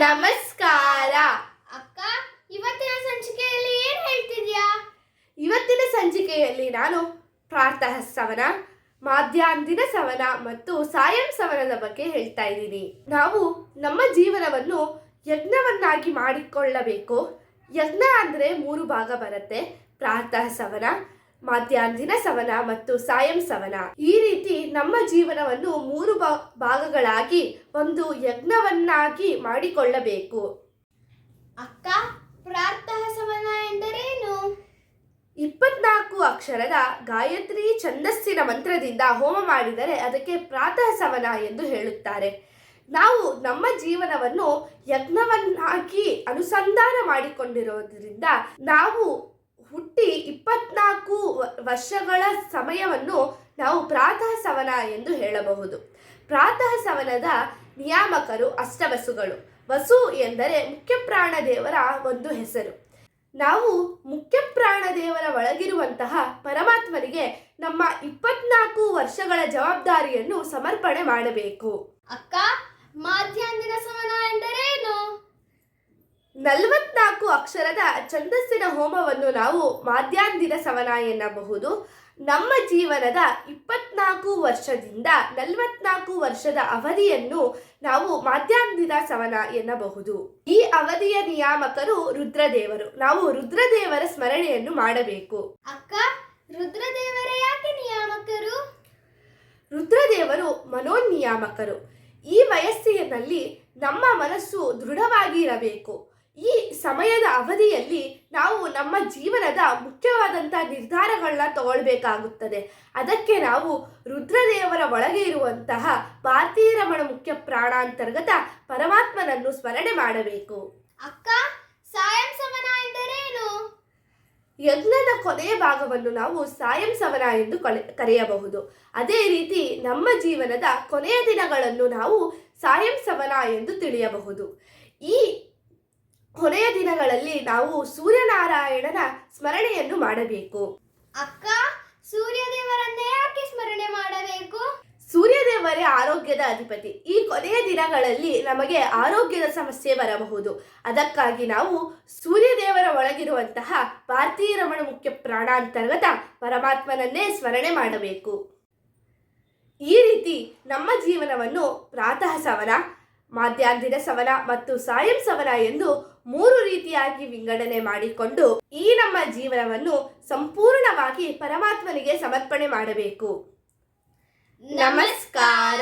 ನಮಸ್ಕಾರ. ಅಕ್ಕ ಇವತ್ತಿನ ಸಂಚಿಕೆಯಲ್ಲಿ ಏನ್ ಹೇಳ್ತಿದ್ಯಾ? ಇವತ್ತಿನ ಸಂಚಿಕೆಯಲ್ಲಿ ನಾನು ಪ್ರಾತಃ ಸವನ ಮಾಧ್ಯಾಹ್ನದಿನ ಸವನ ಮತ್ತು ಸಾಯಂ ಸವನದ ಬಗ್ಗೆ ಹೇಳ್ತಾ ಇದ್ದೀನಿ. ನಾವು ನಮ್ಮ ಜೀವನವನ್ನು ಯಜ್ಞವನ್ನಾಗಿ ಮಾಡಿಕೊಳ್ಳಬೇಕು. ಯಜ್ಞ ಅಂದರೆ ಮೂರು ಭಾಗ ಬರುತ್ತೆ. ಪ್ರಾತಃ ಸವನ ಮಾಧ್ಯಾಹ್ನದಿನ ಸವನ ಮತ್ತು ಸಾಯಂ ಸವನ. ಈ ರೀತಿ ನಮ್ಮ ಜೀವನವನ್ನು ಮೂರು ಭಾಗಗಳಾಗಿ ಒಂದು ಯಜ್ಞವನ್ನಾಗಿ ಮಾಡಿಕೊಳ್ಳಬೇಕು. ಅಕ್ಕ ಪ್ರಾತಃ ಸವನ ಎಂದರೇನು? ಇಪ್ಪತ್ನಾಲ್ಕು ಅಕ್ಷರದ ಗಾಯತ್ರಿ ಛಂದಸ್ಸಿನ ಮಂತ್ರದಿಂದ ಹೋಮ ಮಾಡಿದರೆ ಅದಕ್ಕೆ ಪ್ರಾತಃ ಸವನ ಎಂದು ಹೇಳುತ್ತಾರೆ. ನಾವು ನಮ್ಮ ಜೀವನವನ್ನು ಯಜ್ಞವನ್ನಾಗಿ ಅನುಸಂಧಾನ ಮಾಡಿಕೊಂಡಿರೋದ್ರಿಂದ ನಾವು ವರ್ಷಗಳ ಸಮಯವನ್ನು ನಾವು ಪ್ರಾತಃ ಸವನ ಎಂದು ಹೇಳಬಹುದು. ಪ್ರಾತಃ ಸವನದ ನಿಯಾಮಕರು ಅಷ್ಟವಸುಗಳು. ವಸು ಎಂದರೆ ಮುಖ್ಯ ಪ್ರಾಣ ದೇವರ ಒಂದು ಹೆಸರು. ನಾವು ಮುಖ್ಯ ಪ್ರಾಣ ದೇವರ ಒಳಗಿರುವಂತಹ ಪರಮಾತ್ಮನಿಗೆ ನಮ್ಮ ಇಪ್ಪತ್ನಾಲ್ಕು ವರ್ಷಗಳ ಜವಾಬ್ದಾರಿಯನ್ನು ಸಮರ್ಪಣೆ ಮಾಡಬೇಕು. ಅಕ್ಕ ಮಾಧ್ಯಾಹ್ನ ಸಮನ ಎಂದರೇನು? ನಲವತ್ನಾಲ್ಕು ಅಕ್ಷರದ ಛಂದಸ್ಸಿನ ಹೋಮವನ್ನು ನಾವು ಮಾಧ್ಯಾಂದಿನ ಸವನ ಎನ್ನಬಹುದು. ನಮ್ಮ ಜೀವನದ ಇಪ್ಪತ್ನಾಲ್ಕು ವರ್ಷದಿಂದ ನಲವತ್ನಾಲ್ಕು ವರ್ಷದ ಅವಧಿಯನ್ನು ನಾವು ಮಾಧ್ಯಾಂದಿನ ಸವನ ಎನ್ನಬಹುದು. ಈ ಅವಧಿಯ ನಿಯಾಮಕರು ರುದ್ರದೇವರು. ನಾವು ರುದ್ರದೇವರ ಸ್ಮರಣೆಯನ್ನು ಮಾಡಬೇಕು. ಅಕ್ಕ ರುದ್ರದೇವರ ಯಾಕೆ ನಿಯಾಮಕರು? ರುದ್ರದೇವರು ಮನೋನಿಯಾಮಕರು. ಈ ವಯಸ್ಸಿನಲ್ಲಿ ನಮ್ಮ ಮನಸ್ಸು ದೃಢವಾಗಿ ಇರಬೇಕು ಈ ಸಮಯದ ಅವಧಿಯಲ್ಲಿ ನಾವು ನಮ್ಮ ಜೀವನದ ಮುಖ್ಯವಾದಂಥ ನಿರ್ಧಾರಗಳನ್ನ ತಗೊಳ್ಬೇಕಾಗುತ್ತದೆ. ಅದಕ್ಕೆ ನಾವು ರುದ್ರದೇವರ ಒಳಗೆ ಇರುವಂತಹ ಭಾರತೀಯ ರಮಣ ಮುಖ್ಯ ಪ್ರಾಣಾಂತರ್ಗತ ಪರಮಾತ್ಮನನ್ನು ಸ್ಮರಣೆ ಮಾಡಬೇಕು. ಅಕ್ಕ ಸಾಯಂ ಸಮನ ಎಂದರೇನು? ಯಜ್ಞದ ಕೊನೆಯ ಭಾಗವನ್ನು ನಾವು ಸಾಯಂ ಸವನ ಎಂದು ಕರೆಯಬಹುದು. ಅದೇ ರೀತಿ ನಮ್ಮ ಜೀವನದ ಕೊನೆಯ ದಿನಗಳನ್ನು ನಾವು ಸಾಯಂ ಸವನ ಎಂದು ತಿಳಿಯಬಹುದು. ಈ ಕೊನೆಯ ದಿನಗಳಲ್ಲಿ ನಾವು ಸೂರ್ಯನಾರಾಯಣನ ಸ್ಮರಣೆಯನ್ನು ಮಾಡಬೇಕು. ಅಕ್ಕ ಸೂರ್ಯದೇವರನ್ನೇ ಯಾಕೆ ಸ್ಮರಣೆ ಮಾಡಬೇಕು? ಸೂರ್ಯದೇವರೇ ಆರೋಗ್ಯದ ಅಧಿಪತಿ. ಈ ಕೊನೆಯ ದಿನಗಳಲ್ಲಿ ನಮಗೆ ಆರೋಗ್ಯದ ಸಮಸ್ಯೆ ಬರಬಹುದು. ಅದಕ್ಕಾಗಿ ನಾವು ಸೂರ್ಯದೇವರ ಒಳಗಿರುವಂತಹ ಭಾರತೀಯ ರಮಣ ಮುಖ್ಯ ಪ್ರಾಣಾಂತರ್ಗತ ಪರಮಾತ್ಮನನ್ನೇ ಸ್ಮರಣೆ ಮಾಡಬೇಕು. ಈ ರೀತಿ ನಮ್ಮ ಜೀವನವನ್ನು ಪ್ರಾತಃ ಸವನ ಮಾಧ್ಯಾಹ್ನದಿನ ಸವನ ಮತ್ತು ಸಾಯಂ ಸವನ ಎಂದು ಮೂರು ರೀತಿಯಾಗಿ ವಿಂಗಡಣೆ ಮಾಡಿಕೊಂಡು ಈ ನಮ್ಮ ಜೀವನವನ್ನು ಸಂಪೂರ್ಣವಾಗಿ ಪರಮಾತ್ಮನಿಗೆ ಸಮರ್ಪಣೆ ಮಾಡಬೇಕು. ನಮಸ್ಕಾರ.